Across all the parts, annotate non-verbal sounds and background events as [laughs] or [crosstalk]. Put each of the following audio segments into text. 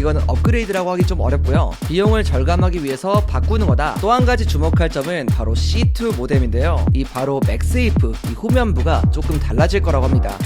이거는 업그레이드라고 하기 좀 어렵고요. 비용을 절감하기 위해서 바꾸는 거다. 또 한 가지 주목할 점은 바로 C2 모뎀인데요. 이 바로 맥세이프 이 후면부가 조금 달라질 거라고 합니다.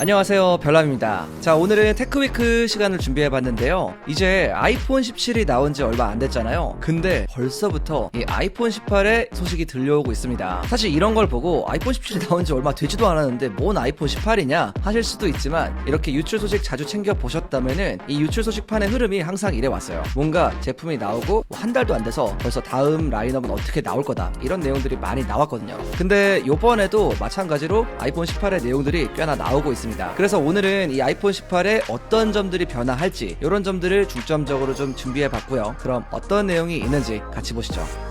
안녕하세요 별남입니다. 자 오늘은 테크위크 시간을 준비해봤는데요. 이제 아이폰 17이 나온 지 얼마 안 됐잖아요. 근데 벌써부터 이 아이폰 18의 소식이 들려오고 있습니다. 사실 이런 걸 보고 아이폰 17이 [laughs] 나온 지 얼마 되지도 않았는데 뭔 아이폰 18이냐 하실 수도 있지만 이렇게 유출 소식 자주 챙겨 보셨다면은 이 유출 소식판의 흐름이 항상 이래 왔어요. 뭔가 제품이 나오고 뭐한 달도 안 돼서 벌써 다음 라인업은 어떻게 나올 거다. 이런 내용들이 많이 나왔거든요. 근데 요번에도 마찬가지로 아이폰 18의 내용들이 꽤나 나오고 있습니다 그래서 오늘은 이 아이폰 18에 어떤 점들이 변화할지 이런 점들을 중점적으로 좀 준비해 봤고요. 그럼 어떤 내용이 있는지 같이 보시죠. 첫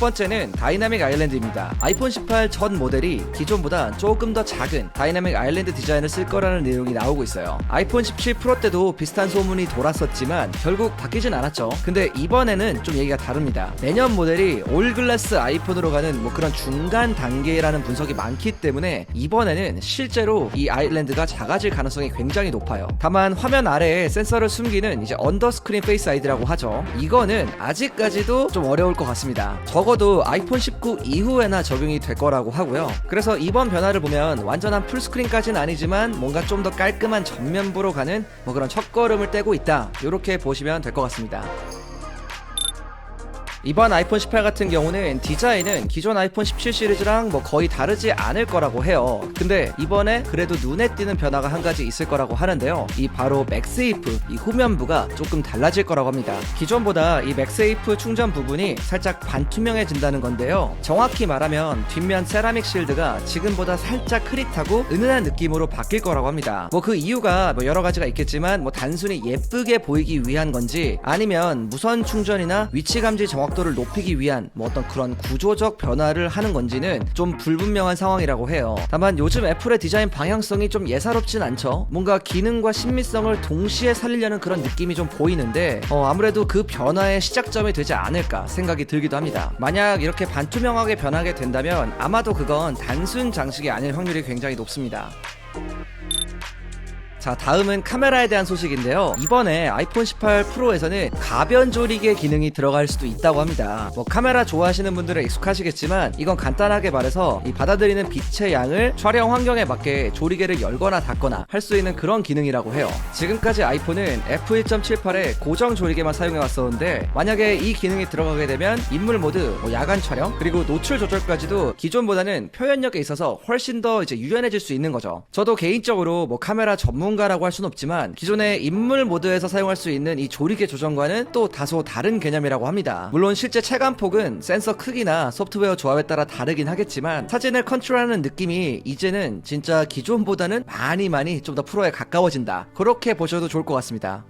번째는 다이나믹 아일랜드입니다. 아이폰 18 전 모델이 기존보다 조금 더 작은 다이나믹 아일랜드 디자인을 쓸 거라는 내용이 나오고 있어요. 아이폰 17 프로 때도 비슷한 소문이 돌았었지만 결국 바뀌진 않았죠. 근데 이번에는 좀 얘기가 다릅니다. 내년 모델이 올 글라스 아이폰으로 가는 뭐 그런 중간 단계라는 분석이 많기 때문에 이번에는 실제로 이 아일랜드가 작아질 가능성이 굉장히 높아요. 다만 화면 아래에 센서를 숨기는 이제 언더스크린 페이스 아이디라고 하죠. 이거는 아직까지도 좀 어려울 것 같습니다. 적어 도 아이폰 19 이후에나 적용이 될 거라고 하고요. 그래서 이번 변화를 보면 완전한 풀스크린까지는 아니지만 뭔가 좀 더 깔끔한 전면부로 가는 뭐 그런 첫걸음을 떼고 있다. 이렇게 보시면 될 것 같습니다. 이번 아이폰 18 같은 경우는 디자인은 기존 아이폰 17 시리즈랑 뭐 거의 다르지 않을 거라고 해요. 근데 이번에 그래도 눈에 띄는 변화가 한 가지 있을 거라고 하는데요. 이 바로 맥세이프 이 후면부가 조금 달라질 거라고 합니다. 기존보다 이 맥세이프 충전 부분이 살짝 반투명해진다는 건데요. 정확히 말하면 뒷면 세라믹 실드가 지금보다 살짝 흐릿하고 은은한 느낌으로 바뀔 거라고 합니다. 뭐 그 이유가 뭐 여러 가지가 있겠지만 뭐 단순히 예쁘게 보이기 위한 건지 아니면 무선 충전이나 위치 감지 정확 도를 높이기 위한 뭐 어떤 그런 구조적 변화를 하는 건지는 좀 불분명한 상황이라고 해요. 다만 요즘 애플의 디자인 방향성이 좀 예사롭진 않죠. 뭔가 기능과 신미성을 동시에 살리려는 그런 느낌이 좀 보이는데 어, 아무래도 그 변화의 시작점이 되지 않을까 생각이 들기도 합니다. 만약 이렇게 반투명하게 변하게 된다면 아마도 그건 단순 장식이 아닐 확률이 굉장히 높습니다. 자 다음은 카메라에 대한 소식인데요. 이번에 아이폰 18 프로에서는 가변 조리개 기능이 들어갈 수도 있다고 합니다. 뭐 카메라 좋아하시는 분들은 익숙하시겠지만 이건 간단하게 말해서 이 받아들이는 빛의 양을 촬영 환경에 맞게 조리개를 열거나 닫거나 할 수 있는 그런 기능이라고 해요. 지금까지 아이폰은 f1.78에 고정 조리개만 사용해 왔었는데 만약에 이 기능이 들어가게 되면 인물 모드, 뭐 야간 촬영 그리고 노출 조절까지도 기존보다는 표현력에 있어서 훨씬 더 이제 유연해질 수 있는 거죠. 저도 개인적으로 뭐 카메라 전문 전문가라고 할 수는 없지만 기존의 인물 모드에서 사용할 수 있는 이 조리개 조정과는 또 다소 다른 개념이라고 합니다. 물론 실제 체감폭은 센서 크기나 소프트웨어 조합에 따라 다르긴 하겠지만 사진을 컨트롤하는 느낌이 이제는 진짜 기존보다는 많이 많이 좀 더 프로에 가까워진다. 그렇게 보셔도 좋을 것 같습니다.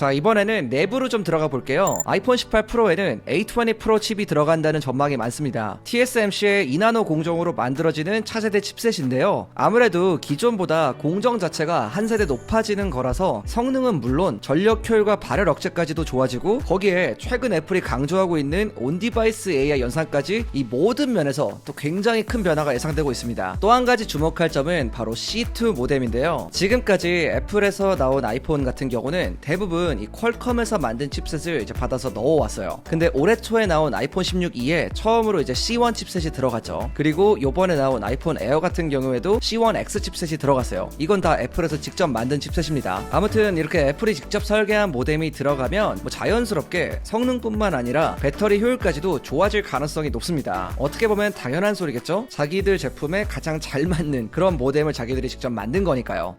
자 이번에는 내부로 좀 들어가 볼게요. 아이폰 18 프로에는 A20 프로 칩이 들어간다는 전망이 많습니다. TSMC의 2나노 공정으로 만들어지는 차세대 칩셋인데요. 아무래도 기존보다 공정 자체가 한 세대 높아지는 거라서 성능은 물론 전력 효율과 발열 억제까지도 좋아지고 거기에 최근 애플이 강조하고 있는 온디바이스 AI 연산까지 이 모든 면에서 또 굉장히 큰 변화가 예상되고 있습니다. 또 한 가지 주목할 점은 바로 C2 모뎀인데요. 지금까지 애플에서 나온 아이폰 같은 경우는 대부분 이 퀄컴에서 만든 칩셋을 이제 받아서 넣어왔어요. 근데 올해 초에 나온 아이폰 16e에 처음으로 이제 C1 칩셋이 들어갔죠. 그리고 요번에 나온 아이폰 에어 같은 경우에도 C1X 칩셋이 들어갔어요. 이건 다 애플에서 직접 만든 칩셋입니다. 아무튼 이렇게 애플이 직접 설계한 모뎀이 들어가면 뭐 자연스럽게 성능뿐만 아니라 배터리 효율까지도 좋아질 가능성이 높습니다. 어떻게 보면 당연한 소리겠죠? 자기들 제품에 가장 잘 맞는 그런 모뎀을 자기들이 직접 만든 거니까요.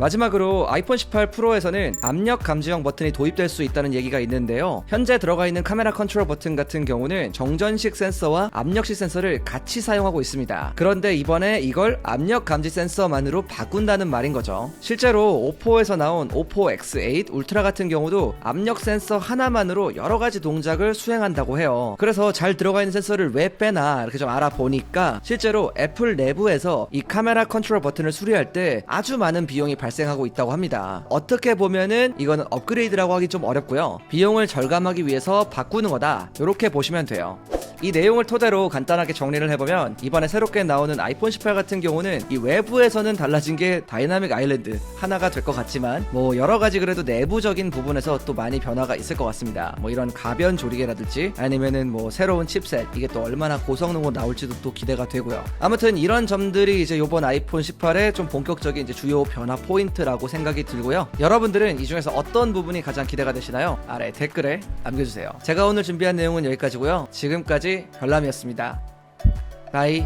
마지막으로 아이폰 18 프로에서는 압력 감지형 버튼이 도입될 수 있다는 얘기가 있는데요. 현재 들어가 있는 카메라 컨트롤 버튼 같은 경우는 정전식 센서와 압력식 센서를 같이 사용하고 있습니다. 그런데 이번에 이걸 압력 감지 센서만으로 바꾼다는 말인 거죠. 실제로 오포에서 나온 오포 X8 울트라 같은 경우도 압력 센서 하나만으로 여러 가지 동작을 수행한다고 해요. 그래서 잘 들어가 있는 센서를 왜 빼나 이렇게 좀 알아보니까 실제로 애플 내부에서 이 카메라 컨트롤 버튼을 수리할 때 아주 많은 비용이 발 발생하고 있다고 합니다. 어떻게 보면은 이거는 업그레이드라고 하기 좀 어렵고요. 비용을 절감하기 위해서 바꾸는 거다. 이렇게 보시면 돼요. 이 내용을 토대로 간단하게 정리를 해보면 이번에 새롭게 나오는 아이폰 18 같은 경우는 이 외부에서는 달라진 게 다이나믹 아일랜드 하나가 될 것 같지만 뭐 여러 가지 그래도 내부적인 부분에서 또 많이 변화가 있을 것 같습니다. 뭐 이런 가변 조리개라든지 아니면은 뭐 새로운 칩셋 이게 또 얼마나 고성능으로 나올지도 또 기대가 되고요. 아무튼 이런 점들이 이제 이번 아이폰 18의 좀 본격적인 이제 주요 변화 포인트라고 생각이 들고요. 여러분들은 이 중에서 어떤 부분이 가장 기대가 되시나요? 아래 댓글에 남겨주세요. 제가 오늘 준비한 내용은 여기까지고요. 지금까지 별남이었습니다. 바이.